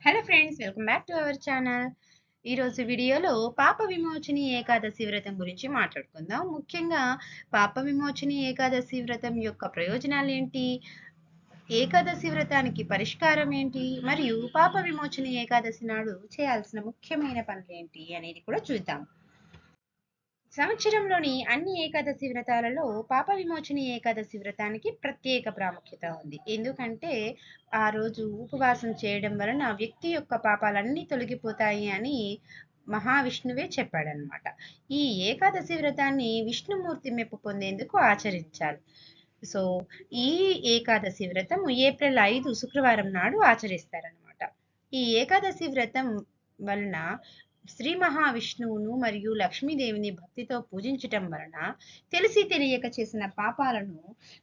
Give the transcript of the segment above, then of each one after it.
Hello friends welcome back to our channel ఈరోజు వీడియోలో పాప విమోచని ఏకాదశి వ్రతం గురించి మాట్లాడుకుందాం. ముఖ్యంగా పాప విమోచని ఏకాదశి వ్రతం యొక్క ప్రయోజనాలు ఏంటి? ఏకాదశి వ్రతానికి పరిష్కారం ఏంటి? మరియు పాప విమోచని ఏకాదశి నాడు చేయాల్సిన ముఖ్యమైన పనులు ఏంటి అనేది కూడా చూద్దాం. సంవత్సరంలోని అన్ని ఏకాదశి వ్రతాలలో పాప విమోచని ఏకాదశి వ్రతానికి ప్రత్యేక ప్రాముఖ్యత ఉంది. ఎందుకంటే ఆ రోజు ఉపవాసం చేయడం వలన వ్యక్తి యొక్క పాపాలన్నీ తొలగిపోతాయి అని మహావిష్ణువే చెప్పాడనమాట ఈ ఏకాదశి వ్రతాన్ని విష్ణుమూర్తి మెప్పు పొందేందుకు ఆచరించాలి సో ఈ ఏకాదశి వ్రతం ఏప్రిల్ ఐదు శుక్రవారం నాడు ఆచరిస్తారనమాట ఈ ఏకాదశి వ్రతం వలన శ్రీ మహావిష్ణువును మరియు లక్ష్మీదేవిని భక్తితో పూజించటం వలన తెలిసి తెలియక చేసిన పాపాలను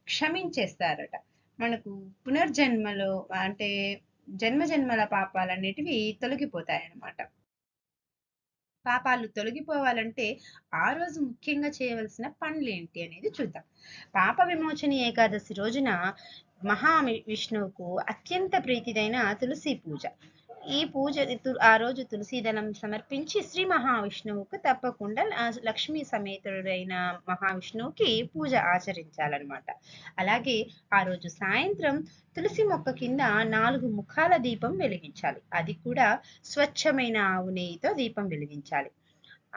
క్షమించేస్తారట. మనకు పునర్జన్మలో అంటే జన్మ జన్మల పాపాలన్నిటివి తొలగిపోతాయన్నమాట. పాపాలు తొలగిపోవాలంటే ఆ రోజు ముఖ్యంగా చేయవలసిన పనులు ఏంటి అనేది చూద్దాం. పాప విమోచని ఏకాదశి రోజున మహా విష్ణువుకు అత్యంత ప్రీతిదైన తులసి పూజ. ఈ పూజ ఆ రోజు తులసి దళం సమర్పించి శ్రీ మహావిష్ణువుకు తప్పకుండా లక్ష్మీ సమేతుడైన మహావిష్ణువుకి పూజ ఆచరించాలన్నమాట. అలాగే ఆ రోజు సాయంత్రం తులసి మొక్క కింద నాలుగు ముఖాల దీపం వెలిగించాలి. అది కూడా స్వచ్ఛమైన ఆవు నెయ్యితో దీపం వెలిగించాలి.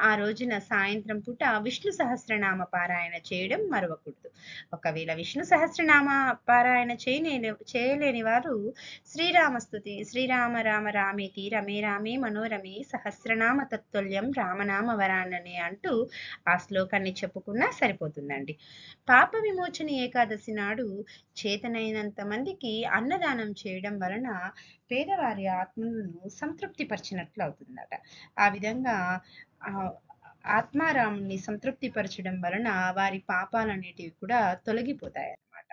ఆ రోజున సాయంత్రం పూట విష్ణు సహస్రనామ పారాయణ చేయడం మరవకూడదు. ఒకవేళ విష్ణు సహస్రనామ పారాయణ చేయలేని చేయలేని వారు శ్రీరామస్తుతి శ్రీరామ రామ రామేతి రమే రామే మనోరమే సహస్రనామ తత్తుల్యం రామనామ వరాన్ననే అంటూ ఆ శ్లోకాన్ని చెప్పుకున్నా సరిపోతుందండి. పాప విమోచన ఏకాదశి నాడు చేతనైనంత మందికి అన్నదానం చేయడం వలన పేదవారి ఆత్మలను సంతృప్తిపరిచినట్లు అవుతుందట ఆ విధంగా ఆత్మారాముని సంతృప్తిపరచడం వలన వారి పాపాలనేటివి కూడా తొలగిపోతాయి అన్నమాట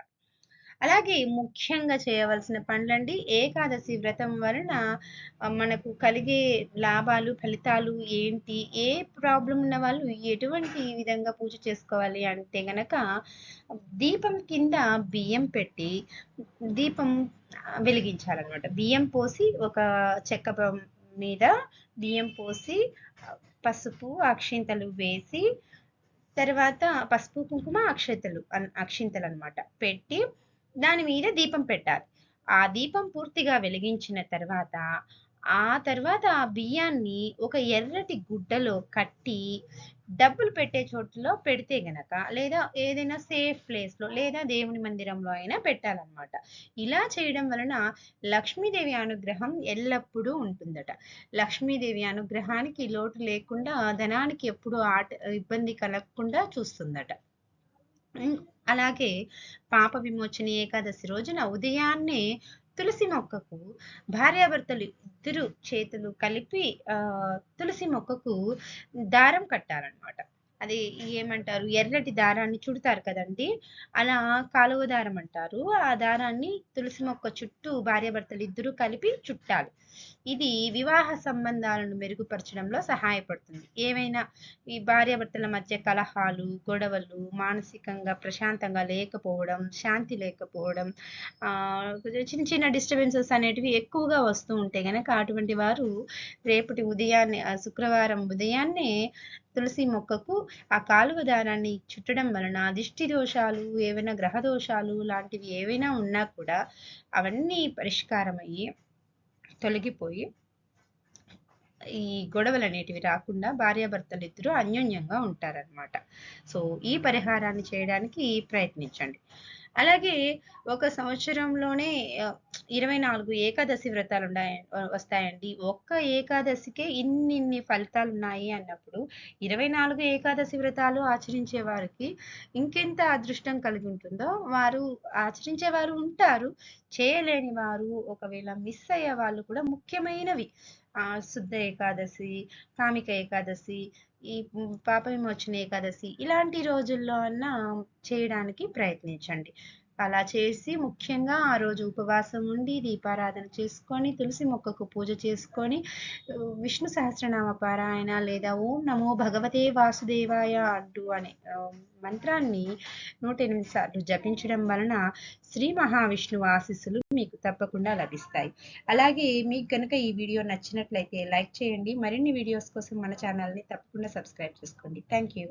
అలాగే ముఖ్యంగా చేయవలసిన పనులండి ఏకాదశి వ్రతం వలన మనకు కలిగే లాభాలు ఫలితాలు ఏంటి ఏ ప్రాబ్లం ఉన్న వాళ్ళు ఎటువంటి విధంగా పూజ చేసుకోవాలి అంటే గనక దీపం కింద బియ్యం పెట్టి దీపం వెలిగించాలన్నమాట బియ్యం పోసి ఒక చెక్క మీద బియ్యం పోసి పసుపు అక్షింతలు వేసి తర్వాత పసుపు కుంకుమ అక్షతలు అక్షింతలు అనమాట పెట్టి దాని మీద దీపం పెట్టాలి. ఆ దీపం పూర్తిగా వెలిగించిన తర్వాత ఆ తర్వాత ఆ బియ్యాన్ని ఒక ఎర్రటి గుడ్డలో కట్టి డబ్బులు పెట్టే చోటులో పెడితే గనక లేదా ఏదైనా సేఫ్ ప్లేస్లో లేదా దేవుని మందిరంలో అయినా పెట్టాలన్నమాట. ఇలా చేయడం వలన లక్ష్మీదేవి అనుగ్రహం ఎల్లప్పుడూ ఉంటుందట. లక్ష్మీదేవి అనుగ్రహానికి లోటు లేకుండా ధనానికి ఎప్పుడూ ఆట ఇబ్బంది కలగకుండా చూస్తుందట. అలాగే పాప విమోచన ఏకాదశి రోజున ఉదయాన్నే తులసి మొక్కకు భార్యాభర్తలు ఇద్దరు చేతులు కలిపి ఆ తులసి మొక్కకు దారం కట్టారనమాట అది ఏమంటారు? ఎర్రటి దారాన్ని చుడతారు కదండి. అలా కాలువ దారం అంటారు. ఆ దారాన్ని తులసి మొక్క చుట్టూ భార్యాభర్తలు ఇద్దరు కలిపి చుట్టాలి. ఇది వివాహ సంబంధాలను మెరుగుపరచడంలో సహాయపడుతుంది. ఏవైనా ఈ భార్యాభర్తల మధ్య కలహాలు గొడవలు మానసికంగా ప్రశాంతంగా లేకపోవడం శాంతి లేకపోవడం చిన్న చిన్న డిస్టర్బెన్సెస్ అనేటివి ఎక్కువగా వస్తూ ఉంటే కనుక అటువంటి వారు రేపటి ఉదయాన్నే శుక్రవారం ఉదయాన్నే తులసి మొక్కకు ఆ కాలువ దారాన్ని చుట్టడం వలన దిష్టి దోషాలు ఏవైనా గ్రహ దోషాలు లాంటివి ఏవైనా ఉన్నా కూడా అవన్నీ పరిష్కారమయ్యి తొలగిపోయి ఈ గొడవలు అనేటివి రాకుండా భార్యాభర్తలు ఇద్దరు అన్యోన్యంగా ఉంటారనమాట సో ఈ పరిహారాన్ని చేయడానికి ప్రయత్నించండి. అలాగే ఒక సంవత్సరంలోనే ఇరవై నాలుగు ఏకాదశి వ్రతాలు ఉన్నాయి వస్తాయండి. ఒక్క ఏకాదశికే ఇన్నిన్ని ఫలితాలు ఉన్నాయి అన్నప్పుడు ఇరవై నాలుగు ఏకాదశి వ్రతాలు ఆచరించే వారికి ఇంకెంత అదృష్టం కలిగి ఉంటుందో వారు ఆచరించే వారు ఉంటారు. చేయలేని వారు ఒకవేళ మిస్ అయ్యే వాళ్ళు కూడా ముఖ్యమైనవి. ఆ శుద్ధ ఏకాదశి కామిక ఏకాదశి ఈ పాప విమోచన ఏకాదశి ఇలాంటి రోజుల్లో అన్నా చేయడానికి ప్రయత్నించండి. అలా చేసి ముఖ్యంగా ఆ రోజు ఉపవాసం ఉండి దీపారాధన చేసుకొని తులసి మొక్కకు పూజ చేసుకొని విష్ణు సహస్రనామ పారాయణ లేదా ఓం నమో భగవతే వాసుదేవాయ అంటూ అనే మంత్రాన్ని నూట ఎనిమిది సార్లు జపించడం వలన శ్రీ మహావిష్ణువు ఆశీస్సులు మీకు తప్పకుండా లభిస్తాయి. అలాగే మీకు కనుక ఈ వీడియో నచ్చినట్లయితే లైక్ చేయండి. మరిన్ని వీడియోస్ కోసం మన ఛానల్ని తప్పకుండా సబ్స్క్రైబ్ చేసుకోండి. Thank you.